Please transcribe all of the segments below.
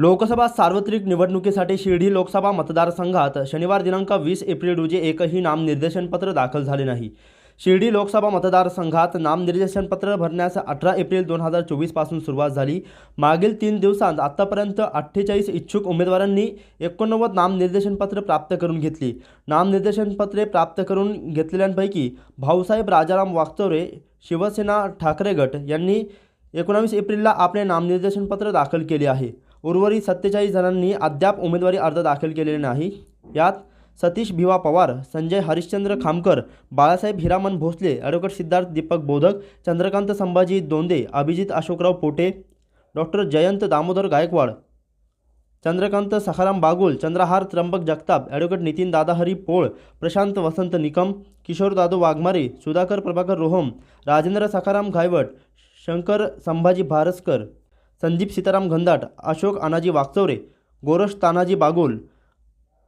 लोकसभा सार्वत्रिक निवडणुकीसाठी शिर्डी लोकसभा मतदारसंघात शनिवार दिनांक वीस एप्रिल रोजी एकही नामनिर्देशनपत्र दाखल झाले नाही. शिर्डी लोकसभा मतदारसंघात नामनिर्देशनपत्र भरण्यास अठरा एप्रिल दोन हजार चोवीसपासून सुरुवात झाली. मागील तीन दिवसांत आत्तापर्यंत अठ्ठेचाळीस इच्छुक उमेदवारांनी एकोणनव्वद नामनिर्देशनपत्र प्राप्त करून घेतली. नामनिर्देशनपत्रे प्राप्त करून घेतलेल्यांपैकी भाऊसाहेब राजाराम वागचौरे शिवसेना ठाकरे गट यांनी एकोणावीस एप्रिलला आपले नामनिर्देशनपत्र दाखल केले आहे. उर्वरित सत्तेचाळीस जणांनी अद्याप उमेदवारी अर्ज दाखल केलेले नाही. यात Satish Bhiva Pawar Sanjay Harishchandra Khamkar Balasaheb Hiraman Bhosle advocate Siddharth Deepak Bodhak Chandrakant Sambhaji Donde Abhijit Ashokrao Pote doctor Jayant Damodar Gaikwad Chandrakant Sakharam Bagul Chandrahar Trimbak Jagtap advocate Nitin Dadahari Pol Prashant Vasant Nikam Kishor Dadu Waghmare Sudhakar Prabhakar Roham Rajendra Sakharam Ghaywat Shankar Sambhaji Bharaskar Sandeep Sitaram Ghandat Ashok Anaji Wagchaure Gorash Tanaji Bagul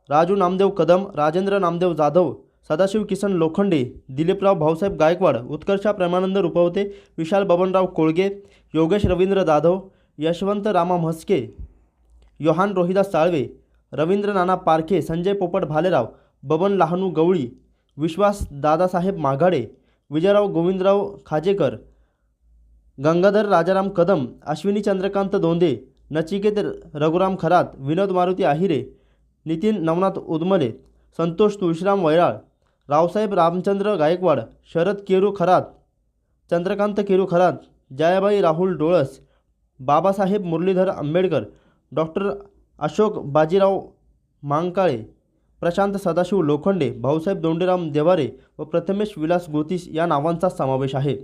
Raju Namdev Kadam Rajendra Namdev Jadhav Sadashiv Kisan Lokhande Diliprao Bhausaheb Gaikwad Utkarsha Premanand Rupwate Vishal Babanrao Kolge Yogesh Ravindra Jadhav Yashwant Rama Mhaske Yohan Rohidas Salve Ravindra Nana Parkhe Sanjay Popat Bhalerao Baban Lahanu गवळी विश्वास दादासाहेब माघाडे विजयराव गोविंदराव खाजेकर गंगाधर राजाराम कदम अश्विनी चंद्रकांत दोंदे नचिकेत रघुराम खरात विनोद मारुती आहिरे नितीन नवनाथ उदमले संतोष तुळशीराम वैराळ रावसाहेब रामचंद्र गायकवाड शरद केरू Kharat Chandrakant Keru Kharat Jayabai Rahul Dolas Babasaheb Muralidhar Ambedkar doctor Ashok Bajirao Mankale Prashant Sadashiv Lokhande Bhausaheb Donderam Deware व प्रथमेश विलास गोतीस या नावांचा समावेश आहे.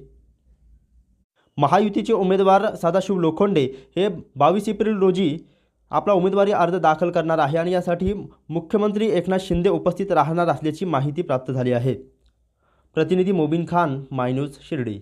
महायुतीचे उमेदवार सदाशिव लोखंडे हे बावीस एप्रिल रोजी आपला उमेदवारी अर्ज दाखल करणार आहे आणि यासाठी मुख्यमंत्री एकनाथ शिंदे उपस्थित राहणार असल्याची माहिती प्राप्त झाली आहे. प्रतिनिधी मोबिन खान माय न्यूज शिर्डी.